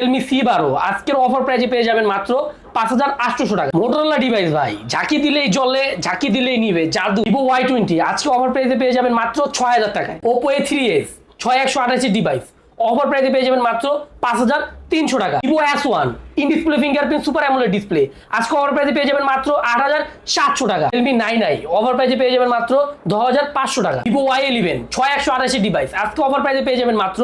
Realme C বারো। আজকের offer প্রাইজে পেয়ে যাবেন মাত্র পাঁচ হাজার আটশোশো টাকা। মোটরোলা ডিভাইস ভাই, ঝাঁকি দিলেই জলে ঝাঁকি দিলেই নিবে, জাদু। ভিভো ওয়াই টোয়েন্টি আজকে অফার প্রাইজে পেয়ে যাবেন মাত্র ছয় হাজার টাকায়। ওপো এ থ্রি এস ছয় একশো আঠাশি ডিভাইস অফার প্রাইজে পেয়ে যাবেন মাত্র পাঁচ হাজার তিনশো টাকা। Vivo S one in display fingerprint super AMOLED display আজকে অফার প্রাইজে পেয়ে যাবেন মাত্র আট হাজার সাতশো টাকা। রিয়েলমি নাইন আই অফার প্রাইজে পেয়ে যাবেন মাত্র দশ হাজার পাঁচশো টাকা। ভিভো ওয়াই ইলেভেন ছয় একশো আঠাশি ডিভাইস আজকে অফার প্রাইজে পেয়ে যাবেন মাত্র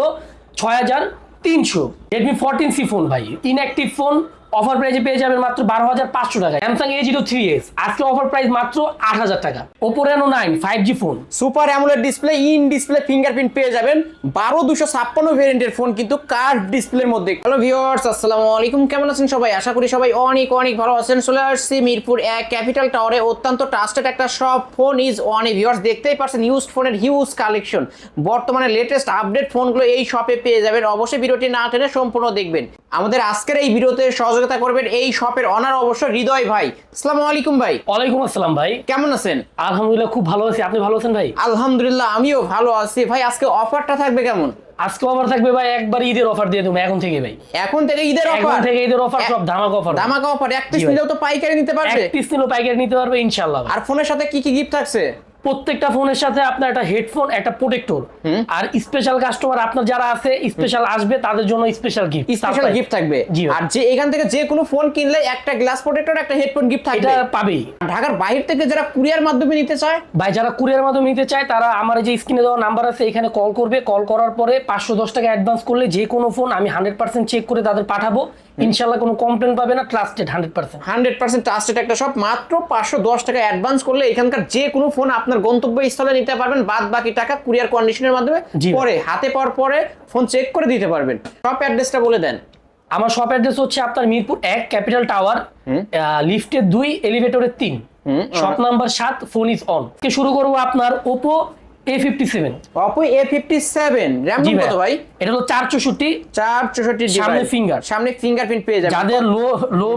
ছয় হাজার তিনশো। রেডমি ফোরটিন সি ফোন ভাই। ইনঅ্যাক্টিভ ফোন অফার প্রাইজে পেয়ে যাবেন মাত্র বারো হাজার পাঁচশো টাকা। Samsung A zero three S আজকে অফার প্রাইস মাত্র আট হাজার টাকা। Oppo Reno nine five G phone super AMOLED display in display fingerprint পেয়ে যাবেন বারো দুশো ছাপ্পান্ন ভেরিয়েন্টের ফোন কিন্তু কার্ভ ডিসপ্লের মধ্যে। হ্যালো ভিউয়ার্স আসসালামু আলাইকুম। কেমন আছেন সবাই? আশা করি সবাই অনেক অনেক ভালো আছেন। চলে আসছি মিরপুর এক ক্যাপিটাল টাওয়ারে অত্যন্ত ট্রাস্টেড একটা সব ফোন ইজ অন ভিউয়ার্স দেখতেই পারছেন ইউজ ফোনের হিউজ কালেকশন বর্তমানে লেটেস্ট আপডেট ফোনগুলো এই শপে পেয়ে যাবেন। অবশ্যই ভিডিওটি না টেনে সম্পূর্ণ দেখবেন। আমাদের আজকের এই ভিডিওতে সহযোগিতা করবেন এই শপের অনার অবশ্য হৃদয় ভাই। আসসালামু আলাইকুম ভাই। ওয়ালাইকুম আসসালাম ভাই। কেমন আছেন? আলহামদুলিল্লাহ খুব ভালো আছি। আপনি ভালো আছেন ভাই? আলহামদুলিল্লাহ আমিও ভালো আছি। ভাই আজকে অফারটা থাকবে কেমন? আজকে অফার থাকবে ভাই একবার ঈদের অফার দিয়ে দেবো এখন থেকে ভাই। এখন থেকে ঈদের অফার এখন থেকে ঈদের অফার সব ধামাক অফার ধামাকা অফার এক পিস নিলেও তো পাইকারি নিতে পারবে? এক পিস নিলেও পাইকারি নিতে পারবে ইনশাল্লাহ আর ফোনের সাথে কি কি গিফট থাকছে? প্রত্যেকটা ফোনের সাথে আপনার একটা হেডফোন একটা প্রোটেক্টর আর স্পেশাল কাস্টমার আপনার যারা আছে স্পেশাল আসবে তাদের জন্য স্পেশাল গিফট স্পেশাল গিফট থাকবে। আর যে এখান থেকে যে কোনো ফোন কিনলে একটা গ্লাস প্রোটেক্টর একটা হেডফোন গিফট থাকবে। এটা পাবেই। ঢাকার বাইরে থেকে যারা কুরিয়ার মাধ্যমে নিতে চায়? ভাই যারা কুরিয়ার মাধ্যমে নিতে চায় তারা আমার এই যে স্ক্রিনে দেওয়া নাম্বার আছে এখানে কল করবে। কল করার পরে পাঁচশো দশ টাকা অ্যাডভান্স করলে যে কোনো ফোন আমি হান্ড্রেড পার্সেন্ট চেক করে তাদের পাঠাবো। ইনশাল্লাহ কোনো কমপ্লেন পাবে না trusted hundred percent hundred percent trusted একটা সব মাত্র পাঁচশো দশ টাকা অ্যাডভান্স করলে এখানকার যে কোনো ফোন আপনার গন্তব্য স্থলে নিতে পারবেন বাদ বাকি টাকা কুরিয়ার কন্ডিশনের মাধ্যমে পরে হাতে পাওয়ার পরে ফোন চেক করে দিতে পারবেন। সব অ্যাড্রেসটা বলে দেন। আমার শপ অ্যাড্রেস হচ্ছে আপনার মিরপুর এক ক্যাপিটাল টাওয়ার লিফটের দুই এলিভেটরের তিন। শপ নাম্বার সাত ফোন ইজ অন শুরু করব আপনার Oppo A fifty seven Oppo A fifty seven জি কত ভাই? এটা হলো সামনে finger। সামনে ফিঙ্গারপ্রিন্ট পেয়ে যাবে যাদের লো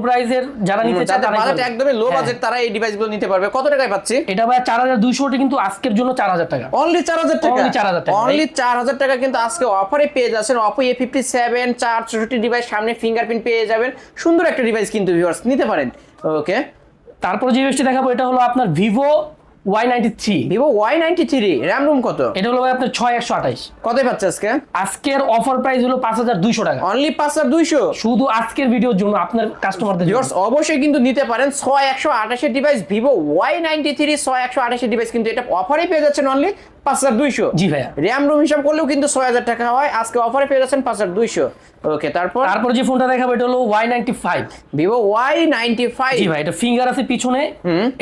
যারা নিতে চায় বাজেট। একদমই লো হ্যাঁ। বাজেট তারা এই ডিভাইসগুলো নিতে পারবে। কত টাকায় পাচ্ছি? এটা ভাই কিন্তু আজকের জন্য চার হাজার টাকা। অনলি চার হাজার টাকা? Only 4,000 টাকা, অনলি চার হাজার টাকা কিন্তু আজকে অফারে পেয়ে যাচ্ছেন। অপো এ ফিফটি সেভেন চার চৌষট্টি ডিভাইস সামনে ফিঙ্গারপ্রিন্ট পেয়ে যাবেন। সুন্দর একটা ডিভাইস কিন্তু ভিউয়ার্স নিতে পারেন। ওকে তারপর যে জিনিসটি দেখাবো এটা হলো আপনার Vivo Y ninety three Vivo Y ninety three RAM ROM কত? এটা হলো ভাই আপনার ছয় একশো আঠাইশ কতই পাচ্ছে আজকে? আজকের অফার প্রাইস হলো পাঁচ হাজার দুইশো টাকা। অনলি পাঁচ হাজার দুইশো? শুধু আজকের ভিডিওর জন্য আপনার কাস্টমারদের। ভিউয়ার্স অবশ্যই কিন্তু নিতে পারেন ছয় একশো আঠাশের device Vivo Y ninety three ছয় একশো আঠাশের ডিভাইস কিন্তু এটা অফারে পেয়ে যাচ্ছেন অনলি পাঁচ হাজার দুইশো। জি ভাইয়া। র্যাম রুম হিসাব করলেও কিন্তু ছয় হাজার টাকা হয় আজকে অফারে পেয়ে যাচ্ছেন পাঁচ হাজার দুইশো। ওকে তারপর? তারপর যে ফোনটা দেখাবো এটা হলো Y ninety five Vivo Y ninety five জি ভাই এটা ফিঙ্গার আছে পিছনে।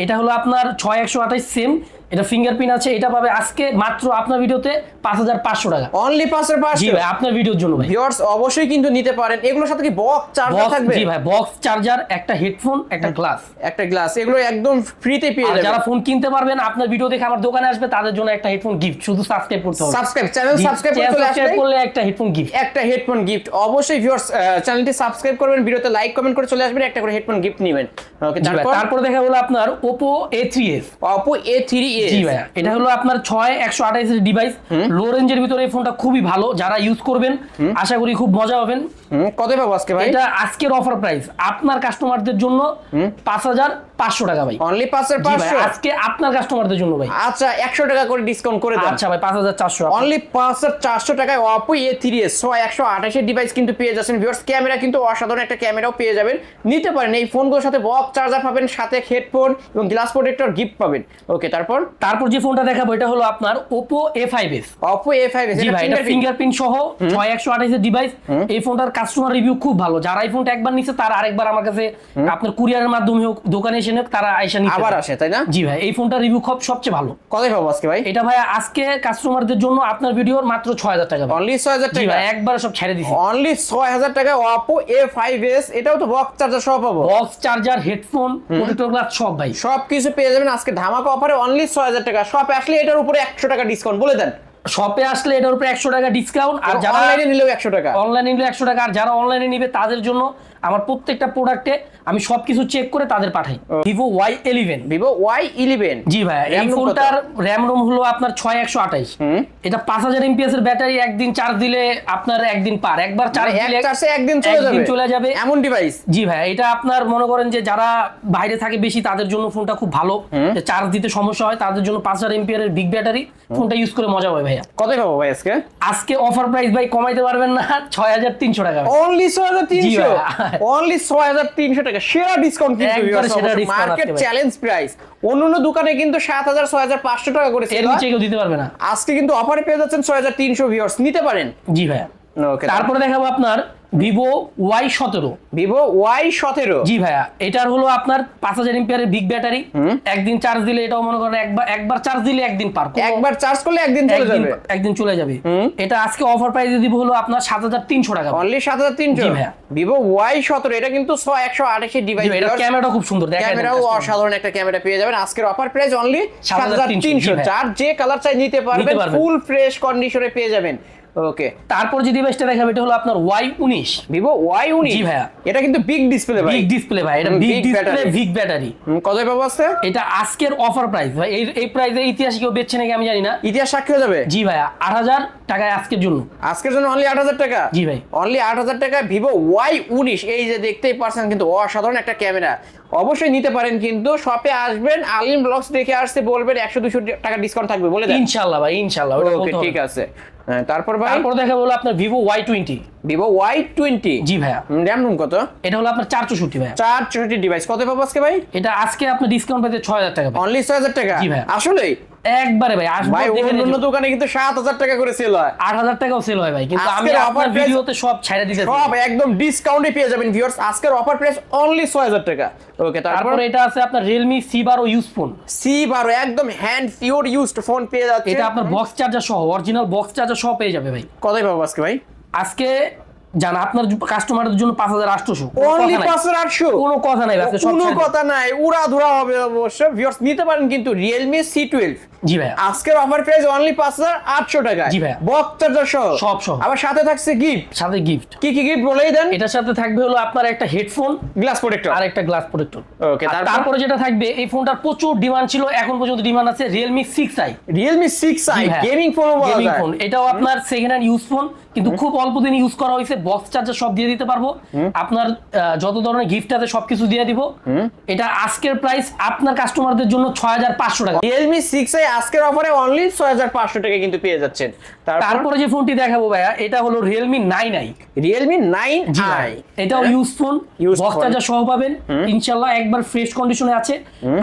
এটা হলো আপনার ছয় একশো আঠাশ সেম এটা ফিঙ্গারপ্রিন্ট আছে এটা পাবে আজকে মাত্র আপনার ভিডিওতে পাঁচ হাজার পাঁচশো টাকা। অনলি পাঁচের জি পাঁচশো ভাই আপনার ভিডিওর জন্য ভাই। ভিউয়ার্স অবশ্যই কিন্তু নিতে পারেন। এগুলোর সাথে কি বক্স চার্জার থাকবে? জি ভাই বক্স চার্জার একটা হেডফোন একটা গ্লাস একটা গ্লাস এগুলো একদম ফ্রিতে পেয়ে যাবেন যারা ফোন কিনতে পারবেন আপনার ভিডিও দেখে আমার দোকানে আসবে তাদের জন্য একটা হেডফোন গিফট শুধু সাবস্ক্রাইব করতে হবে। সাবস্ক্রাইব চ্যানেল সাবস্ক্রাইব করে চলে সাবস্ক্রাইব আসবে করলে একটা হেডফোন গিফট একটা হেডফোন গিফট অবশ্যই ভিউয়ার্স চ্যানেলটি সাবস্ক্রাইব করবেন ভিডিওতে লাইক কমেন্ট করে চলে আসবেন একটা করে হেডফোন গিফট নেবেন। ওকে তারপর তারপরে দেখা হলো আপনার অপো এ থ্রি এ জি ভাইয়া এটা হলো আপনার ছয় একশো আঠাইশের ডিভাইস লো রেঞ্জের ভিতরে এই ফোনটা খুবই ভালো। যারা ইউজ করবেন আশা করি খুব মজা পাবেন। কত পাবো আজকে ভাই? এটা আজকের অফার প্রাইস আপনার কাস্টমারদের জন্য পাঁচ হাজার পাঁচশো টাকা ভাই। অনলি পাঁচের জি ভাই, পাঁচশো? আজকে আপনার কাস্টমারদের জন্য ভাই। আচ্ছা একশো টাকা করে ডিসকাউন্ট করে দেন। আচ্ছা ভাই পাঁচ হাজার চারশো অনলি পাঁচ হাজার চারশো টাকায় অপো এ থ্রি এস ছয় একশো আঠাশের ডিভাইস কিন্তু পেয়ে যাচ্ছেন ভিউয়ার্স ক্যামেরা কিন্তু অসাধারণ একটা ক্যামেরাও পেয়ে যাবেন। নিতে পারেন এই ফোনগুলোর সাথে বক্স চার্জার পাবেন সাথে হেডফোন এবং গ্লাস প্রোটেক্টর গিফট পাবেন। ওকে তারপর? তারপর যে ফোনটা দেখাবো এটা হলো আপনার অপো এ ফাইভ এস জি ভাই এটা ফিঙ্গারপ্রিন্ট সহ ছয় একশো আঠাইশের ডিভাইস এই ফোনটার কাস্টমার রিভিউ খুব ভালো। যারা এই ফোনটা একবার নিচ্ছে তারা আরেকবার আমার কাছে আপনার কুরিয়ারের মাধ্যমে হোক দোকানে এসে হোক তারা আইসা নিতে আবার আসে তাই না? জি ভাই এই ফোনটার রিভিউ খুব সবচেয়ে ভালো। কত পাবো আজকে ভাই? এটা ভাই আজকে কাস্টমারদের জন্য আপনার ভিডিওর মাত্র ছয় হাজার টাকা। অনলি ছয় হাজার জি টাকা? ভাই একবার সব ছেড়ে দিছি। অনলি ছয় হাজার টাকা অপো এ ফাইভ এস এটাও তো বক্স চার্জার সহ পাবো। Box charger headphone protector glass সব ভাই। সবকিছু পেয়ে যাবেন। আজকে ধামাকা অফারে অনলি ছয় হাজার টাকা। শপে আসলে এটার উপরে একশো টাকা ডিসকাউন্ট বলে দেন। শপে আসলে এটার উপরে একশো টাকা ডিসকাউন্ট আর যারা অনলাইনে নিলেও একশো টাকা। অনলাইনে নিলে একশো টাকা আর যারা অনলাইনে নিবে তাদের জন্য আমার প্রত্যেকটা প্রোডাক্টে আমি সবকিছু চেক করে তাদের পাঠাই। Vivo Y eleven Vivo Y eleven জি ভাই এই কত? ফোনটার র্যাম রোম হলো আপনার ছয় একশো আঠাইশ। এটা পাঁচ হাজার এমপিএস এর ব্যাটারি একদিন চার্জ দিলে আপনার একদিন পার। একবার চার্জ মানে দিলে একদিন চলে যাবে? চলে যাবে। এমন ডিভাইস জি ভাই এটা আপনার মনে করেন যে যারা বাইরে থাকে বেশি তাদের জন্য ফোনটা খুব ভালো। চার্জ দিতে সমস্যা হয় তাদের জন্য পাঁচ হাজার এমপিআর এর বিগ ব্যাটারি ফোনটা ইউজ করে মজা হয় ভাইয়া। কতই পাবো ভাই আজকে? আজকে অফার প্রাইস ভাই কমাইতে পারবেন না ছয় হাজার তিনশো টাকা। অনলি ছয় হাজার তিনশো। অনলি ছয় হাজার তিনশো টাকা। সেরা ডিসকাউন্ট কিন্তু মার্কেট চ্যালেঞ্জ প্রাইস অন্য অন্য দোকানে কিন্তু সাত হাজার ছয় হাজার পাঁচশো টাকা করে এর নিচে কেউ দিতে পারবে না। আজকে কিন্তু অফারে পেয়ে যাচ্ছেন ছয় হাজার তিনশো ভিউয়ার্স নিতে পারেন। জি ভাইয়া। ওকে তারপরে দেখাবো আপনার ভিভো ওয়াই সতেরো। ভিভো ওয়াই সতেরো। জি ভাইয়া এটার হলো আপনার পাঁচ হাজার এমপিআর বিগ ব্যাটারি একদিন চার্জ দিলে এটাও মনে করেন একবার একবার চার্জ দিলে একদিন পার একবার চার্জ করলে একদিন চলে যাবে। একদিন চলে যাবে। এটা আজকে অফার প্রাইসে দিব হলো আপনার সাত হাজার তিনশো টাকা। অনলি সাত হাজার তিনশো। জি ভাইয়া। ভিভো ওয়াই সতেরো এটা কিন্তু ছয় একশো আঠাশি ডিভাইস এটা ক্যামেরাটা খুব সুন্দর দেখা ক্যামেরাও অসাধারণ একটা ক্যামেরা পেয়ে যাবেন। আজকের অফার প্রাইস অনলি সাত হাজার 7300 তিনশো। যার যে কালার চাই নিতে পারবেন। ফুল ফ্রেশ কন্ডিশনে পেয়ে যাবেন। ওকে তারপর যে ডিভাইসটা দেখাবে এটা হলো আপনার ওয়াই উনিশ। ভিভো ওয়াই উনি জি ভাইয়া। এটা কিন্তু বিগ ডিসপ্লে ভাই। বিগ ডিসপ্লে ভাই এটা বিগ ডিসপ্লে বিগ ব্যাটারি কত পাবো আছে এটা আজকের অফার প্রাইস ভাই এই এই প্রাইসে ইতিহাস কেউ বেচছে নাকি আমি জানি না। ইতিহাস সাক্ষী হয়ে যাবে? জি ভাইয়া আট হাজার টাকায় আজকের জন্য। আজকের জন্য অনলি আট হাজার টাকা? জি ভাই। অনলি আট হাজার টাকা ভিভো ওয়াই উনিশ। এই যে দেখতেই পারছেন কিন্তু অসাধারণ একটা ক্যামেরা অবশ্যই নিতে পারেন কিন্তু শপে আসবেন আলিম ব্লগস দেখে আসতে বলবেন একশো দুশো টাকা ডিসকাউন্ট থাকবে বলে ইনশাল্লাহ ভাই ইনশাল্লাহ ওকে ঠিক আছে। হ্যাঁ, তারপর ভাই? তারপর দেখা বলো আপনার Vivo Y twenty Vivo Y twenty জি ভাইয়া। র্যাম রুম কত? এটা হলো আপনার চার চৌষট্টি ভাই চার চৌষট্টি ডিভাইস কত পাবো আজকে ভাই? এটা আজকে আপনার ডিসকাউন্ট পেতে ছয় হাজার টাকা ভাই। অনলি ছয় হাজার টাকা? জি ভাই। আসলে একবারে ভাই আসব অন্য দোকানে কিন্তু টাকা করে সেল হয়। আট হাজার টাকাও সেল হয় ভাই কিন্তু আমি আপনার ভিডিওতে সব ছাইড়া দিতেছি। সব একদম ডিসকাউন্টে পেয়ে যাবেন ভিউয়ার্স আজকের অফার প্রাইস অনলি ছয় হাজার টাকা। ওকে তারপর? এটা আছে আপনার রিয়েলমি সি বারো ইউজ ফোন সি বারো একদম হ্যান্ড পিওর ইউজড ফোন পেয়ে যাচ্ছে এটা আপনার বক্স চার্জার সহ অরিজিনাল বক্স চার্জার সহ পেয়ে যাবে ভাই। কতই পাবো আজকে ভাই? আজকে জানা আপনার কাস্টমারদের জন্য পাঁচ হাজার আটশোশো অনলি পাঁচ হাজার আটশো? কোনো কথা নাই কোনো কথা নাই উড়া ধুরা হবে অবশ্য। ভিউয়ার্স নিতে পারেন কিন্তু রিয়েলমি সি টুয়েলভ জি ভাই আজকের অফার প্রাইস অনলি পাঁচ হাজার আটশো টাকা জি ভাইয়া। বক্স চার্জার সহ। সব সহ। আবার সাথে থাকছে গিফট সাথে গিফট কি কি গিফট বলেই দেন? এটার সাথে থাকবে হলো আপনার একটা হেডফোন গ্লাস প্রোটেক্টর আর একটা গ্লাস প্রোটেক্টর Okay, তারপর? যেটা থাকবে এই ফোনটার প্রচুর ডিমান্ড ছিল এখন পর্যন্ত ডিমান্ড আছে Realme six i Realme six i. Gaming phone gaming phone এটাও আপনার সেকেন্ড হ্যান্ড ইউজ ফোন কিন্তু খুব অল্প দিন ইউজ করা হয়েছে। বক্স চার্জার সব দিয়ে দিতে পারব। আপনার যত ধরনের গিফট আছে সবকিছু দিয়ে দিব। এটা আজকের প্রাইস আপনার কাস্টমারদের জন্য ছয় হাজার পাঁচশো টাকা। রিয়েলমি সিক্স আই আজকের অফারে অনলি ছয় হাজার পাঁচশো টাকা কিন্তু পেয়ে যাচ্ছেন। তারপরে? যে ফোনটি দেখাবো ভাইয়া এটা হলো Realme nine i Realme nine i এটাও ইউজ ফোন বক্স চার্জার সহ পাবেন। ইনশাল্লাহ একবার ফ্রেশ কন্ডিশনে আছে।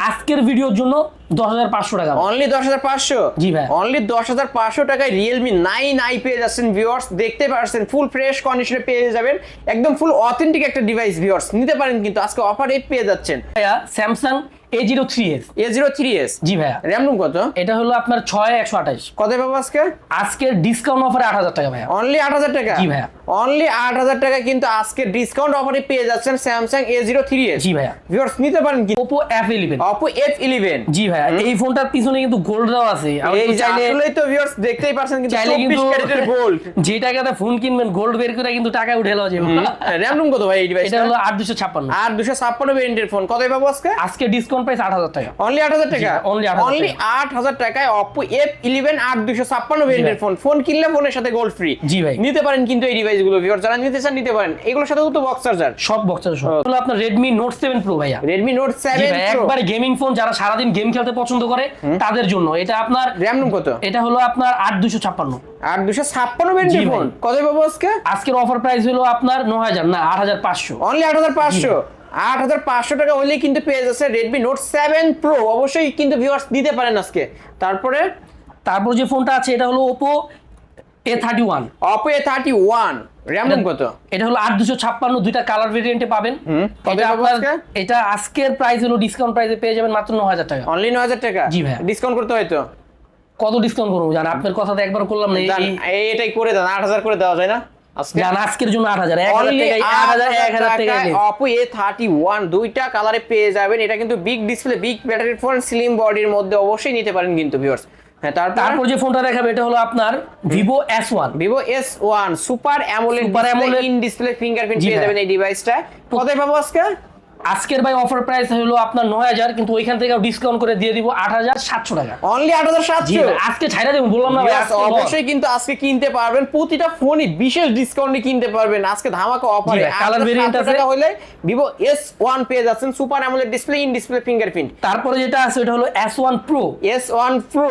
আজকের ভিডিওর জন্য দশ হাজার পাঁচশো টাকা। অনলি দশ হাজার পাঁচশো? জি ভাই। অনলি দশ হাজার পাঁচশো টাকায় রিয়েলমি নাইন আই পেয়ে যাচ্ছেন ভিউয়ার্স দেখতে পারছেন ফুল ফ্রেশ কন্ডিশনে পেয়ে যাবেন। একদম ফুল অথেন্টিক একটা ডিভাইস ভিউয়ার্স নিতে পারেন কিন্তু আজকে অফারে পেয়ে যাচ্ছেন। ভাইয়া Samsung A zero three S A zero three S জি ভাইয়া। র্যাম রুম কত? এটা হলো আপনার ছয় একশো আঠাশ। কত পাবো আজকে? আজকের ডিসকাউন্ট অফারে আট হাজার টাকা ভাইয়া। অনলি আট হাজার টাকা? জি ভাইয়া। অনলি আট হাজার টাকা কিন্তু আজকে ডিসকাউন্ট অফারে পেয়ে যাচ্ছেন Samsung A zero three S জি ভাইয়া। ভিউয়ার্স নিতে পারেন কি? Oppo F eleven Oppo F eleven জি ভাইয়া। এই ফোনটার পিছনে কিন্তু গোল্ড দেওয়া আছে। এই তো ভিউয়ার্স দেখতেই পারছেন কিন্তু চাইলে কিন্তু গোল্ড যে টাকাতে ফোন কিনবেন গোল্ড বের করে কিন্তু টাকা উঠে লওয়া যাবে। র্যাম রুম কত ভাই এই ডিভাইস এটা হলো আট দুশো ছাপ্পান্ন। দুশো ছাপ্পান্ন ভেরিয়েন্টের ফোন কতই পাবো আজকে? আজকে ডিসকাউন্ট প্রাইস আট হাজার টাকা। অনলি আট হাজার টাকা? only 8,000 অনলি আট হাজার টাকায় অপো এফ ইলেভেন আট দুশো ছাপ্পান্ন ভেরিয়েন্টের ফোন ফোন কিনলে ফোনের সাথে গোল্ড ফ্রি জি ভাই। নিতে পারেন কিন্তু এই ডিভাইসগুলো ভিউয়ার যারা নিতে চান নিতে পারেন। এগুলোর সাথে তো বক্স চার্জার সব বক্সার সব। হলো আপনার রেডমি নোট সেভেন প্রো ভাইয়া। রেডমি নোট সেভেন একবারে গেমিং ফোন যারা সারাদিন গেম খেলতে পছন্দ করে তাদের জন্য। এটা আপনার র্যাম রুম কত? এটা হলো আপনার আট দুশো ছাপ্পান্ন। আর দুশো ছাপ্পান্ন ভেরিয়েন্টের ফোন কতই পাবো আজকে? আজকের অফার প্রাইস হলো আপনার ন হাজার না আট হাজার পাঁচশো। অনলি আট হাজার পাঁচশো। আট হাজার পাঁচশো টাকা হলেই কিন্তু পেয়ে যাচ্ছে রেডমি নোট সেভেন প্রো অবশ্যই কিন্তু ভিউয়ার্স দিতে পারেন আজকে। তারপরে তারপর যে ফোনটা আছে এটা হলো Oppo A thirty one Oppo A thirty one RAM কত? এটা হলো আট দুশো ছাপ্পান্ন দুইটা কালার ভেরিয়েন্টে পাবেন। এটা আপনার আজকে? এটা আজকের প্রাইস হলো ডিসকাউন্ট প্রাইসে পেয়ে যাবেন মাত্র ন হাজার টাকা। অনলি নয় হাজার টাকা? জি ভাইয়া। ডিসকাউন্ট করতে হয়তো কত ডিসকাউন্ট করব? জান আপনার কথা তো একবার করলাম না। এটাই করে দেন আট হাজার করে দেওয়া যায় না? জান আজকের জন্য আট হাজার। এক হাজার Only টাকা এক হাজার এক হাজার টাকা টাকায় A31 দুইটা কালারে পেয়ে যাবেন। এটা কিন্তু big display big battery phone slim বডির মধ্যে অবশ্যই নিতে পারেন কিন্তু ভিউয়ার্স হ্যাঁ তারপর? যে ফোনটা দেখাবে এটা হলো আপনার Vivo S one Vivo S one super AMOLED in display fingerprint পেয়ে যাবেন এই ডিভাইসটা কোথায় পাবো আজকে? আজকের ভাই অফার প্রাইস হলো আপনার নয় হাজার কিন্তু ওইখান থেকে ডিসকাউন্ট করে দিয়ে দিব আট হাজার সাতশো টাকা। অনলি আট হাজার সাতশো? আজকে ছাইরা দেবো বললাম না। অবশ্যই কিন্তু আজকে কিনতে পারবেন। প্রতিটা ফোনই বিশেষ ডিসকাউন্টে কিনতে পারবেন। আজকে ধামাকা অফারে colour variant আছে। হলে ভিভো এস ওয়ান পেয়ে যাচ্ছেন super AMOLED display in display fingerprint তারপরে যেটা আছে ওটা হলো S one Pro S one Pro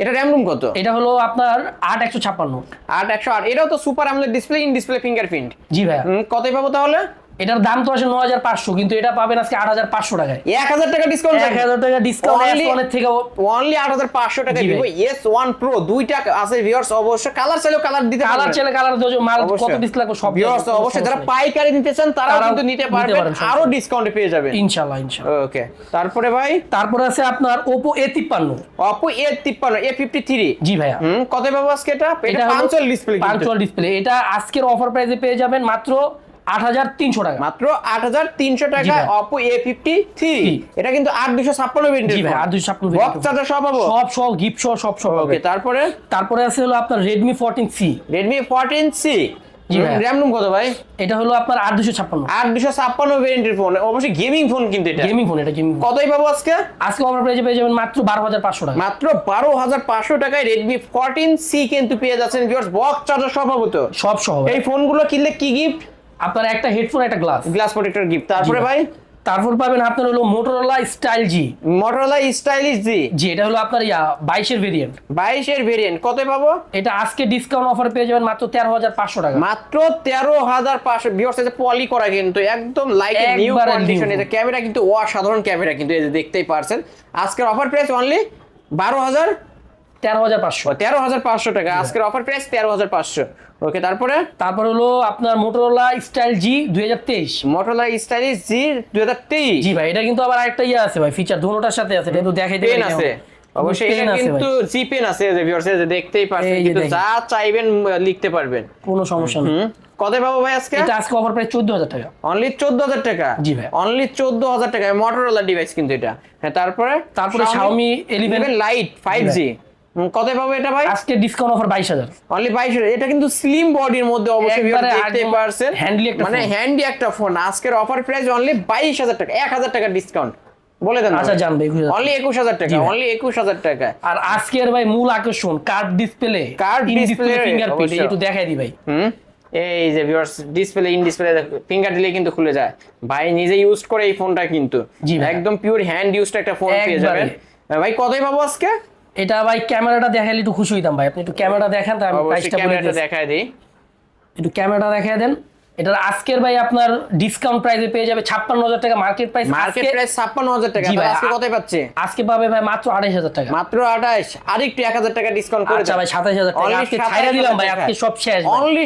এটা র্যাম রুম কত? এটা হলো আপনার আট একশো ছাপ্পান্ন। আট একশো আট। এটাও তো super AMOLED display in display fingerprint জি ভাই কতই পাবো তাহলে? এটার দাম তো আছে নয় হাজার পাঁচশো কিন্তু এটা পাবেন আজকে আট হাজার পাঁচশো টাকায়। এক হাজার টাকা ডিসকাউন্ট এক হাজার টাকা ডিসকাউন্ট থেকে অনলি আট হাজার পাঁচশো টাকা। ভিভো এস ওয়ান প্রো দুইটা আছে ভিউয়ার্স অবশ্যই কালার চাইলেও কালার দিতে কালার। চেলে কালার দেওয়া মাল কত। পিস লাগবে সব তো অবশ্যই। যারা পাইকারি নিতে চান তারাও কিন্তু নিতে পারবেন। আরও। ডিসকাউন্টে পেয়ে যাবেন। ইনশাল্লাহ ইনশাল্লাহ। ওকে তারপরে ভাই? তারপরে আছে আপনার ওপো এ তিপ্পান্ন। অপো এ তিপ্পান্ন এ ফিফটি থ্রি জি ভাইয়া। হুম কত পাবো আজকে এটা? এটা পাঁচল ডিসপ্লে পাঞ্চুয়াল ডিসপ্লে এটা আজকের অফার প্রাইসে পেয়ে যাবেন মাত্র আট হাজার তিনশো টাকা। মাত্র আট হাজার তিনশো টাকা অপো এ ফিফটি থ্রি। এটা কিন্তু আট দুশো ছাপ্পান্ন আর দুইশো বক্স চার্জার সব পাবো। সব গিফট সহ সব সব ওকে তারপরে? তারপরে আছে হলো আপনার Redmi fourteen C Redmi fourteen C. RAM ROM কত ভাই? এটা হলো আপনার আট দুশো ছাপ্পান্ন। আট দুশো ছাপ্পান্ন ভেরিয়েন্টের ফোন অবশ্যই গেমিং ফোন কিন্তু এটা। গেমিং ফোন এটা গেমিং কতই পাবো আজকে? আজকে অফার প্রাইসে পেয়ে যাবেন মাত্র বারো হাজার পাঁচশো টাকা। মাত্র বারো হাজার পাঁচশো টাকায় রেডমি ফোরটিন সি কিন্তু পেয়ে যাচ্ছেন ভিউয়ার্স বক্স চার্জার সব পাবো তো? সব সহ। এই ফোনগুলো কিনলে কি গিফট আপনার একটা হেডফোন একটা গ্লাস গ্লাস প্রোটেক্টর গিফট তারপরে ভাই। তারপর পাবেন আপনার হলো Motorola style G Motorola stylish G জি এটা হলো আপনার ইয়া বাইশের ভেরিয়েন্ট বাইশের ভেরিয়েন্ট কত পাবো? এটা আজকে ডিসকাউন্ট অফার পেয়ে যাবেন মাত্র তেরো হাজার পাঁচশো টাকা। মাত্র তেরো হাজার পাঁচশো। ভিউয়ার্স যে পলি করা কিন্তু একদম লাইক নিউ কন্ডিশন এটা ক্যামেরা কিন্তু অসাধারণ ক্যামেরা কিন্তু এই যে দেখতেই পারছেন। আজকের অফার প্রাইস অনলি বারো হাজার তেরো হাজার পাঁচশো। তেরো হাজার পাঁচশো টাকা। আজকের অফার প্রাইস তেরো হাজার পাঁচশো। ওকে তারপরে? তারপর হলো আপনার মোটরোলা স্টাইল জি দুই হাজার তেইশ। মোটরোলা স্টাইলিশ জি দুই হাজার তেইশ। জি ভাই এটা কিন্তু আবার একটা ইয়ে আছে ভাই ফিচার দুটোটার সাথে আছে এটা কিন্তু দেখাইতে পেন আছে। অবশ্যই এটা কিন্তু জি পেন আছে যে ভিউয়ার্স যে দেখতেই কিন্তু যা চাইবেন লিখতে পারবেন। কোনো সমস্যা নেই। কত পাবো ভাই আজকে? এটা আজকে অফার চোদ্দ হাজার টাকা। অনলি চোদ্দ হাজার টাকা? জি ভাই। অনলি চোদ্দ হাজার টাকা মোটরোলা ডিভাইস কিন্তু এটা। হ্যাঁ তারপরে? তারপরে Xiaomi 11 লাইট ফাইভ জি কত পাবো এটা ভাই? আজকে ডিসকাউন্ট অফার বাইশ হাজার। অনলি বাইশ এটা কিন্তু স্লিম বডির মধ্যে অবশ্যই একবারে পারছেন। একটা মানে হ্যান্ডি একটা ফোন আজকের অফার প্রাইস অনলি বাইশ হাজার টাকা এক হাজার টাকা ডিসকাউন্ট বলে দেন আচ্ছা জানবে। অনলি একুশ হাজার টাকা অনলি একুশ হাজার টাকা। আর আজকের ভাই মূল আকর্ষণ curved display Curved display, fingerprint একটু দেখাই দি ভাই। হুম? এই যে viewers display in display finger দিলে কিন্তু খুলে যায়। ভাই নিজে ইউজ করে এই ফোনটা কিন্তু। একদম পিওর হ্যান্ড ইউজড একটা ফোন পেয়ে যাবেন। ভাই কতই পাবো আজকে? এটা ভাই ক্যামেরাটা দেখাইলে একটু খুশি হইতাম ভাই। আপনি একটু ক্যামেরাটা দেখান তাই আমি প্রাইসটা বলে। দেখায় দিই। একটু ক্যামেরাটা দেখাই দেন। এটার আজকের ভাই আপনার ডিসকাউন্ট প্রাইসে পেয়ে যাবে ছাপ্পান্ন হাজার টাকা। মার্কেট প্রাইস মার্কেট প্রাইস ছাপ্পান্ন হাজার টাকা। আজকে পাচ্ছে? আজকে পাবে ভাই মাত্র আড়াইশ হাজার টাকা। মাত্র আঠাশ আরেকটু এক হাজার টাকা ডিসকাউন্ট করে আচ্ছা ভাই সাতাইশ হাজার টাকা। আজকে ছাইরা দিলাম ভাই আজকে সব শেষ অনলি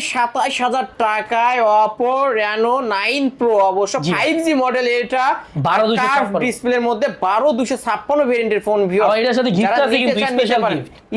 হাজার টাকায় অপো রেনো নাইন প্রো অবশ্য ফাইভ জি মডেল এটা 12,256 ডিসপ্লের মধ্যে বারো দুশো ছাপ্পান্ন ভেরিয়েন্টের ফোন ভিউ এটার সাথে gift আছে কিন্তু, special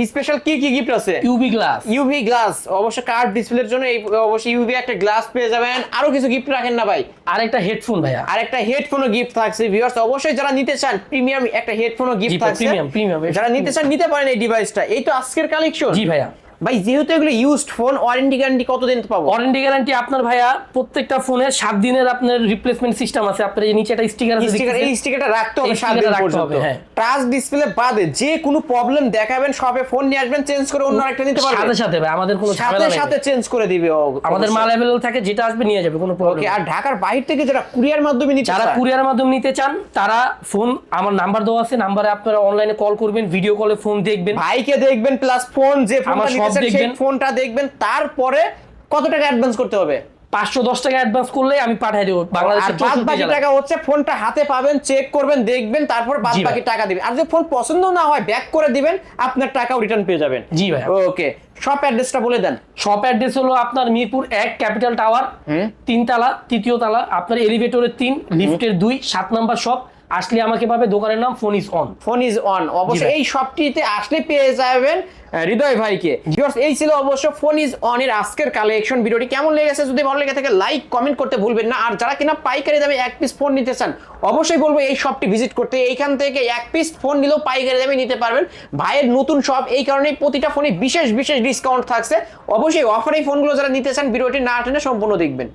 স্পেশাল কি কি গিফট আছে? ইউবি গ্লাস ইউভি গ্লাস অবশ্য কার্ড ডিসপ্লের জন্য এই অবশ্যই ইউভি একটা গ্লাস পেয়ে যাবেন আরও কিছু গিফট রাখেন না ভাই। আর একটা হেডফোন ভাইয়া। আরেকটা হেডফোনও গিফট থাকছে ভিউয়ার্স অবশ্যই যারা নিতে চান প্রিমিয়াম একটা হেডফোনও গিফট থাকছে। প্রিমিয়াম প্রিমিয়াম যারা নিতে চান নিতে পারেন এই ডিভাইসটা এই তো আজকের কালেকশন জি ভাইয়া। ভাই যেহেতু এগুলো ইউজড ফোন ওয়ারেন্টি গ্যারান্টি কতদিন পাবো? ওয়ারেন্টি গ্যারান্টি আপনার ভাইয়া প্রত্যেকটা ফোনের সাত দিনের আপনার রিপ্লেসমেন্ট সিস্টেম আছে। আপনার এই নিচে একটা স্টিকার আছে স্টিকার এই স্টিকারটা রাখতে হবে এই সাত দিন পর্যন্ত। হ্যাঁ। টাচ ডিসপ্লে বাদে যে কোনো প্রবলেম দেখাবেন শপে ফোন নিয়ে আসবেন চেঞ্জ করে অন্য একটা নিতে পারবেন সাথে সাথে ভাই আমাদের কোনো সাথে ঝামেলা নেই সাথে চেঞ্জ করে দিবে আমাদের মাল অ্যাভেলেবল থাকে যেটা আসবে নিয়ে যাবে কোনো প্রবলেম ওকে আর ঢাকার বাইরে থেকে যারা কুরিয়ার মাধ্যমে নিতে যারা কুরিয়ার মাধ্যমে নিতে চান তারা ফোন আমার নাম্বার দেওয়া আছে নাম্বারে আপনারা অনলাইনে কল করবেন ভিডিও কলে ফোন দেখবেন। ভাইকে দেখবেন প্লাস ফোন যে নিতে সব দেখবেন। ফোনটা দেখবেন তারপরে কত টাকা অ্যাডভান্স করতে হবে? পাঁচশো দশ টাকা অ্যাডভান্স করলে আমি পাঠিয়ে দেবো বাংলাদেশের বাদ বাকি টাকা হচ্ছে ফোনটা হাতে পাবেন চেক করবেন দেখবেন তারপর বাদ বাকি টাকা দিবেন। আর যদি ফোন পছন্দ না হয় ব্যাক করে দিবেন আপনার টাকাও রিটার্ন পেয়ে যাবেন। জি ভাই। ওকে শপ অ্যাড্রেসটা বলে দেন। শপ অ্যাড্রেস হলো আপনার মিরপুর এক ক্যাপিটাল টাওয়ার। তিন তালা তৃতীয় তালা আপনার এলিভেটরের তিন লিফটের দুই সাত নাম্বার শপ আসলে আমাকে পাবে দোকানের নাম phone is on. Phone is on অবশ্যই। এই শপটিতে আসলে পেয়ে যাবেন হৃদয় ভাইকে। এই ছিল অবশ্য ফোন ইজ অন এর আজকের কালেকশন ভিডিওটি কেমন লেগেছে যদি ভালো লেগে থাকে লাইক কমেন্ট করতে ভুলবেন না। আর যারা কিনা পাইকারি দামে এক পিস ফোন নিতে চান অবশ্যই বলব এই শপটি ভিজিট করতে। এইখান থেকে এক পিস ফোন নিলেও পাইকারি দামে নিতে পারবেন। ভাইয়ের নতুন শপ এই কারণে প্রতিটা ফোনে বিশেষ বিশেষ ডিসকাউন্ট থাকছে। অবশ্যই অফার এই ফোনগুলো যারা নিতে চান ভিডিওটি না টেনে সম্পূর্ণ দেখবেন।